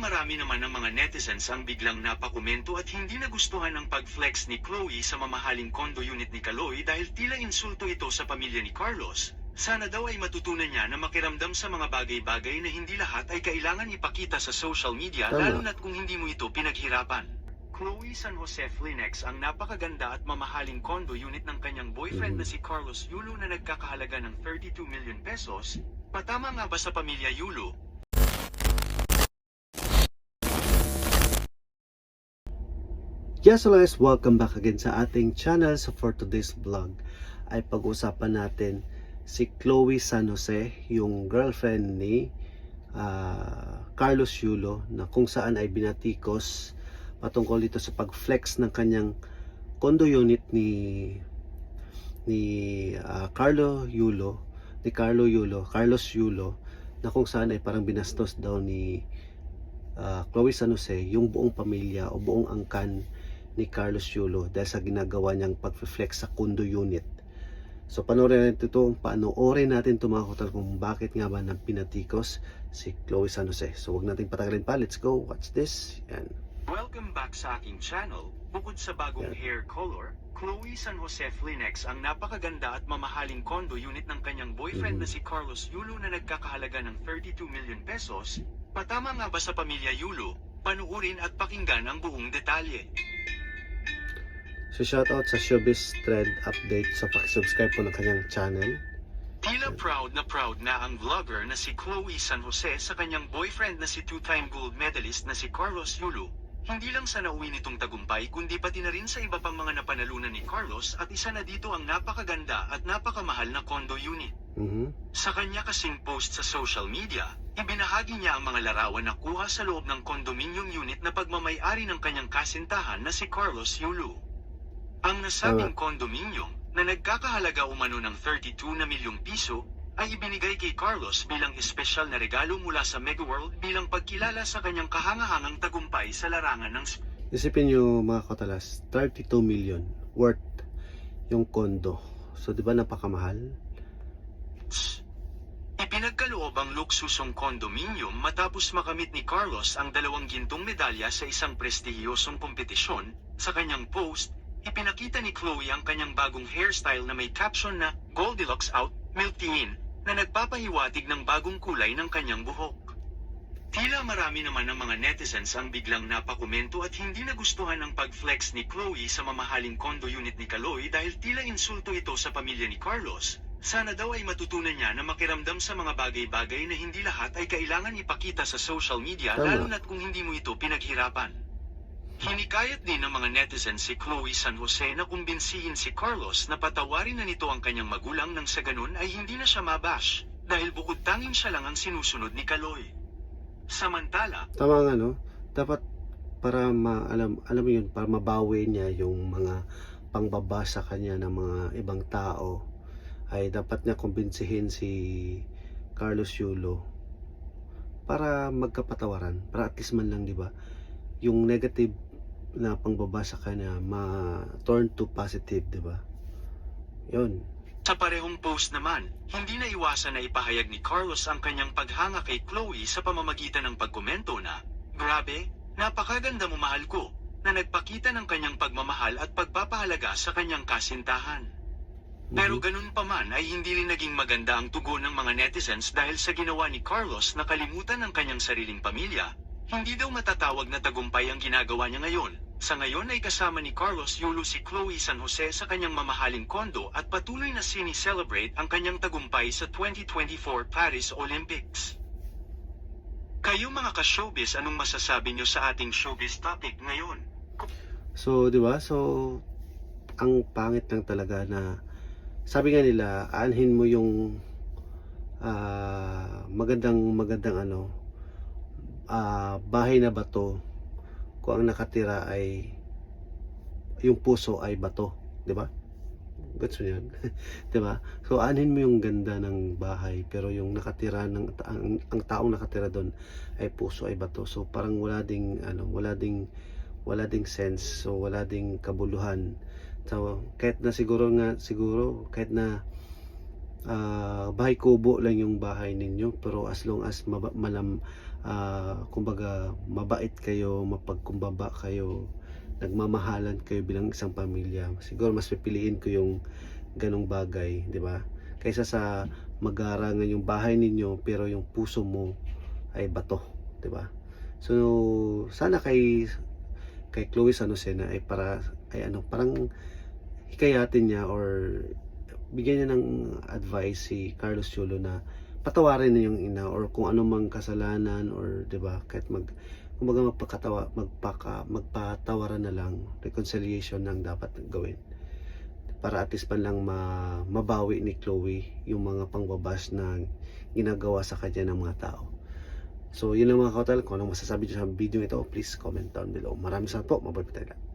marami naman ng mga netizens ang biglang napakomento at hindi nagustuhan ang pag-flex ni Chloe sa mamahaling condo unit ni Kaloy dahil tila insulto ito sa pamilya ni Carlos. Sana daw ay matutunan niya na makiramdam sa mga bagay-bagay na hindi lahat ay kailangan ipakita sa social media Tama. lalo na't kung hindi mo ito pinaghirapan. Chloe San Jose Flinex ang napakaganda at mamahaling condo unit ng kanyang boyfriend na si Carlos Yulo na nagkakahalaga ng 32 million pesos. Patama nga ba sa pamilya Yulo? Yes, guys, welcome back again sa ating channel. So for today's vlog ay pag-usapan natin si Chloe San Jose, yung girlfriend ni ah, Carlos Yulo na kung saan ay binatikos patungkol dito sa pag-flex ng kanyang condo unit ni ni ah, Carlo Yulo, ni Carlo Yulo, Carlos Yulo na kung saan ay parang binastos daw ni ah, Chloe San Jose yung buong pamilya o buong angkan ni Carlos Yulo dahil sa ginagawa niyang pag-flex sa condo unit. So panoorin natin ito, panoorin natin ito mga kotal kung bakit nga ba nang pinatikos si Chloe San Jose. So wag natin patagalin pa, let's go, watch this. Yan. Welcome back sa aking channel. Bukod sa bagong Yeah. hair color, Chloe San Jose Flinex ang napakaganda at mamahaling condo unit ng kanyang boyfriend Mhm. na si Carlos Yulo na nagkakahalaga ng 32 million pesos. Patama nga ba sa pamilya Yulo? Panuurin at pakinggan ang buong detalye. So shoutout sa Showbiz Trend Update. So pakisubscribe po ng kanyang channel. Tila proud na proud na ang vlogger na si Chloe San Jose sa kanyang boyfriend na si two-time gold medalist na si Carlos Yulo. Hindi lang sa nauwi nitong tagumpay kundi pati na rin sa iba pang mga napanalunan ni Carlos at isa na dito ang napakaganda at napakamahal na condo unit. Mhm. Sa kanya kasing post sa social media, ibinahagi niya ang mga larawan na kuha sa loob ng condominium unit na pagmamayari ng kanyang kasintahan na si Carlos Yulo. Ang nasabing condominium, na nagkakahalaga umano ng 32 na milyong piso, ay ibinigay kay Carlos bilang espesyal na regalo mula sa Megaworld bilang pagkilala sa kanyang kahangahangang tagumpay sa larangan ng Isipin nyo mga kotalas, 32 million worth yung kondo. So di ba napakamahal? Ipinagkaloob ang luksusong condominium matapos makamit ni Carlos ang dalawang gintong medalya sa isang prestihiyosong kompetisyon. Sa kanyang post, ipinakita ni Chloe ang kanyang bagong hairstyle na may caption na Goldilocks Out, Milk In, na nagpapahiwatig ng bagong kulay ng kanyang buhok. Tila marami naman ng mga netizens ang biglang napakomento at hindi nagustuhan ang pag-flex ni Chloe sa mamahaling condo unit ni Kaloy dahil tila insulto ito sa pamilya ni Carlos. Sana daw ay matutunan niya na makiramdam sa mga bagay-bagay na hindi lahat ay kailangan ipakita sa social media Tama. lalo na't kung hindi mo ito pinaghirapan. Hinikayat din ng mga netizens si Chloe San Jose na kumbinsihin si Carlos na patawarin na nito ang kanyang magulang nang sa ganun ay hindi na siya mabash dahil bukod tanging siya lang ang sinusunod ni Kaloy. Samantala, Tama nga no? Dapat para ma alam alam mo yun para mabawi niya yung mga pangbaba sa kanya ng mga ibang tao ay dapat niya kumbinsihin si Carlos Yulo para magkapatawaran para at least man lang di ba yung negative na pangbaba sa kanya ma turn to positive di ba yun Sa parehong post naman, hindi na iwasan na ipahayag ni Carlos ang kanyang paghanga kay Chloe sa pamamagitan ng pagkomento na, Grabe, napakaganda mo mahal ko, na nagpakita ng kanyang pagmamahal at pagpapahalaga sa kanyang kasintahan. Pero Mhm. ganun pa man ay hindi rin naging maganda ang tugon ng mga netizens dahil sa ginawa ni Carlos na kalimutan ng kanyang sariling pamilya. Hindi daw matatawag na tagumpay ang ginagawa niya ngayon. Sa ngayon ay kasama ni Carlos Yulo si Chloe San Jose sa kanyang mamahaling kondo at patuloy na sini-celebrate ang kanyang tagumpay sa 2024 Paris Olympics. Kayo mga ka-showbiz, anong masasabi niyo sa ating showbiz topic ngayon? So, 'di ba? So ang pangit lang talaga na sabi nga nila, aanhin mo yung ah, magandang magandang ano ah, bahay na bato kung ang nakatira ay yung puso ay bato, 'di ba? Gets mo yan? 'Di ba? So aanhin mo yung ganda ng bahay pero yung nakatira ng ang, ang taong nakatira doon ay puso ay bato. So parang wala ding ano, wala ding wala ding sense so wala ding kabuluhan so kahit na siguro nga siguro kahit na ah, bahay kubo lang yung bahay ninyo pero as long as malam, ah, kumbaga mabait kayo, mapagkumbaba kayo, nagmamahalan kayo bilang isang pamilya. Siguro mas pipiliin ko yung ganong bagay, di ba? Kaysa sa magarangan yung bahay ninyo pero yung puso mo ay bato, di ba? So sana kay kay Chloe San Jose na ay para ay ano parang hikayatin niya or bigyan niya ng advice si Carlos Chulo na patawarin na yung ina or kung ano mang kasalanan or 'di ba kahit mag kumbaga magpakatawa magpaka magpatawaran na lang reconciliation ang dapat gawin para at least man lang ma, mabawi ni Chloe yung mga pangbabas na ginagawa sa kanya ng mga tao. So, yun lang mga kautal. Kung anong masasabi nyo sa video ito, please comment down below. Maraming salamat po. Mabuhay po tayo.